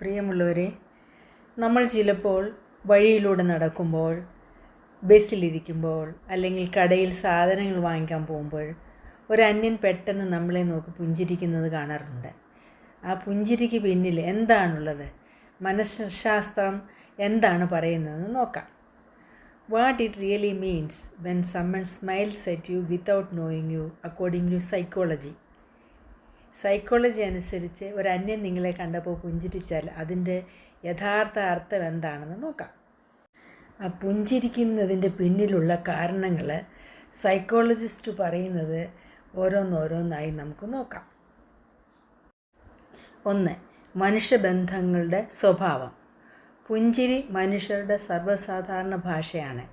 പ്രിയമുള്ളവരെ നമ്മൾ ചിലപ്പോൾ വഴിയിലൂടെ നടക്കുമ്പോൾ ബസ്സിലിരിക്കുമ്പോൾ അല്ലെങ്കിൽ കടയിൽ സാധനങ്ങൾ വാങ്ങിക്കാൻ പോകുമ്പോൾ ഒരു അന്യൻ പെട്ടെന്ന് നമ്മളെ നോക്കി പുഞ്ചിരിക്കുന്നത് കാണാറുണ്ട്. ആ പുഞ്ചിരിക്ക് പിന്നിൽ എന്താണുള്ളത്? മനഃശാസ്ത്രം എന്താണ് പറയുന്നതെന്ന് നോക്കാം. What it really means when someone smiles at you without knowing you according to psychology psychology അനുസരിച്ച് ഒരു അന്യൻ നിങ്ങളെ കണ്ടപ്പോൾ പുഞ്ചിരിച്ചാൽ അതിന്റെ യഥാർത്ഥ അർത്ഥം എന്താണെന്ന് നോക്കാം. ആ പുഞ്ചിരിക്കുന്നതിന്റെ പിന്നിലുള്ള കാരണങ്ങൾ സൈക്കോളജിസ്റ്റ് പറയുന്നത് ഓരോന്നോരോന്നായി നമുക്ക് നോക്കാം. ഒന്ന് മനുഷ്യബന്ധങ്ങളുടെ സ്വഭാവം. പുഞ്ചിരി മനുഷ്യരുടെ സർവസാധാരണ ഭാഷയാണ്.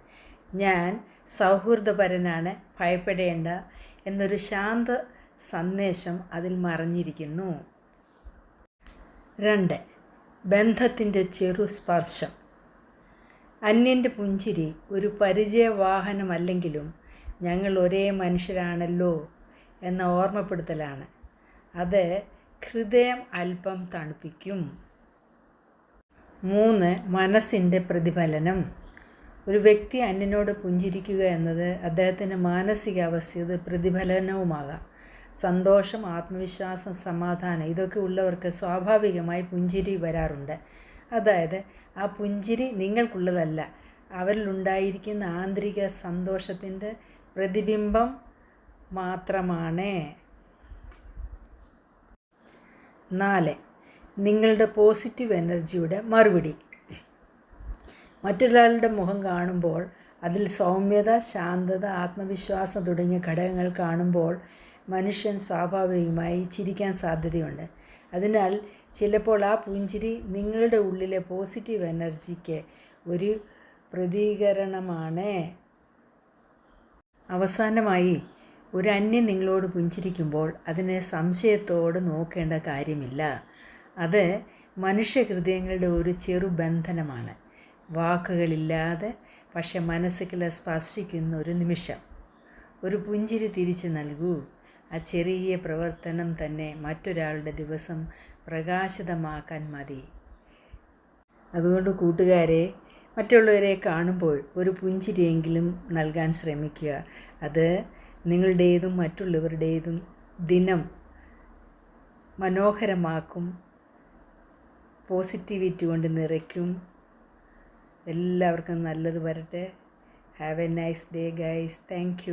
ഞാൻ സൗഹൃദപരനാണ് ഭയപ്പെടേണ്ട എന്നൊരു ശാന്ത സന്ദേശം അതിൽ മറഞ്ഞിരിക്കുന്നു. രണ്ട്. ബന്ധത്തിന്റെ ചെറു സ്പർശം. അന്യന്റെ പുഞ്ചിരി ഒരു പരിചയവാഹനമല്ലെങ്കിലും ഞങ്ങൾ ഒരേ മനുഷ്യരാണല്ലോ എന്ന ഓർമ്മപ്പെടുത്തലാണ്. അത് ഹൃദയം അല്പം തണുപ്പിക്കും. മൂന്ന്. മനസ്സിന്റെ പ്രതിഫലനം. ഒരു വ്യക്തി അന്യനോട് പുഞ്ചിരിക്കുക എന്നത് അദ്ദേഹത്തിന്റെ മാനസികാവസ്ഥയുടെ പ്രതിഫലനവുമാകാം. സന്തോഷം ആത്മവിശ്വാസം സമാധാനം ഇതൊക്കെ ഉള്ളവർക്ക് സ്വാഭാവികമായി പുഞ്ചിരി വരാറുണ്ട്. അതായത് ആ പുഞ്ചിരി നിങ്ങൾക്കുള്ളതല്ല. അവരിലുണ്ടായിരിക്കുന്ന ആന്തരിക സന്തോഷത്തിന്റെ പ്രതിബിംബം മാത്രമാണ്. നാല് നിങ്ങളുടെ പോസിറ്റീവ് എനർജിയുടെ മറുപടി. മറ്റൊരാളുടെ മുഖം കാണുമ്പോൾ അതിൽ സൗമ്യത ശാന്തത ആത്മവിശ്വാസം തുടങ്ങിയ ഘടകങ്ങൾ കാണുമ്പോൾ മനുഷ്യൻ സ്വാഭാവികമായി ചിരിക്കാൻ സാധ്യതയുണ്ട്. അതിനാൽ ചിലപ്പോൾ ആ പുഞ്ചിരി നിങ്ങളുടെ ഉള്ളിലെ പോസിറ്റീവ് എനർജിക്ക് ഒരു പ്രതികരണമാണ്. അവസാനമായി ഒരു അന്യൻ നിങ്ങളോട് പുഞ്ചിരിക്കുമ്പോൾ അതിനെ സംശയത്തോട് നോക്കേണ്ട കാര്യമില്ല. അത് മനുഷ്യഹൃദയങ്ങളുടെ ഒരു ചെറുബന്ധനമാണ് വാക്കുകളില്ലാതെ പക്ഷെ മനസ്സുകളെ സ്പർശിക്കുന്ന ഒരു നിമിഷം. ഒരു പുഞ്ചിരി തിരിച്ചു നൽകൂ. ആ ചെറിയ പ്രവർത്തനം തന്നെ മറ്റൊരാളുടെ ദിവസം പ്രകാശിതമാക്കാൻ മതി. അതുകൊണ്ട് കൂട്ടുകാരെ മറ്റുള്ളവരെ കാണുമ്പോൾ ഒരു പുഞ്ചിരിയെങ്കിലും നൽകാൻ ശ്രമിക്കുക. അത് നിങ്ങളുടേതും മറ്റുള്ളവരുടേതും ദിനം മനോഹരമാക്കും പോസിറ്റിവിറ്റി കൊണ്ട് നിറയ്ക്കും. എല്ലാവർക്കും നല്ലത് വരട്ടെ. Have a nice day guys thank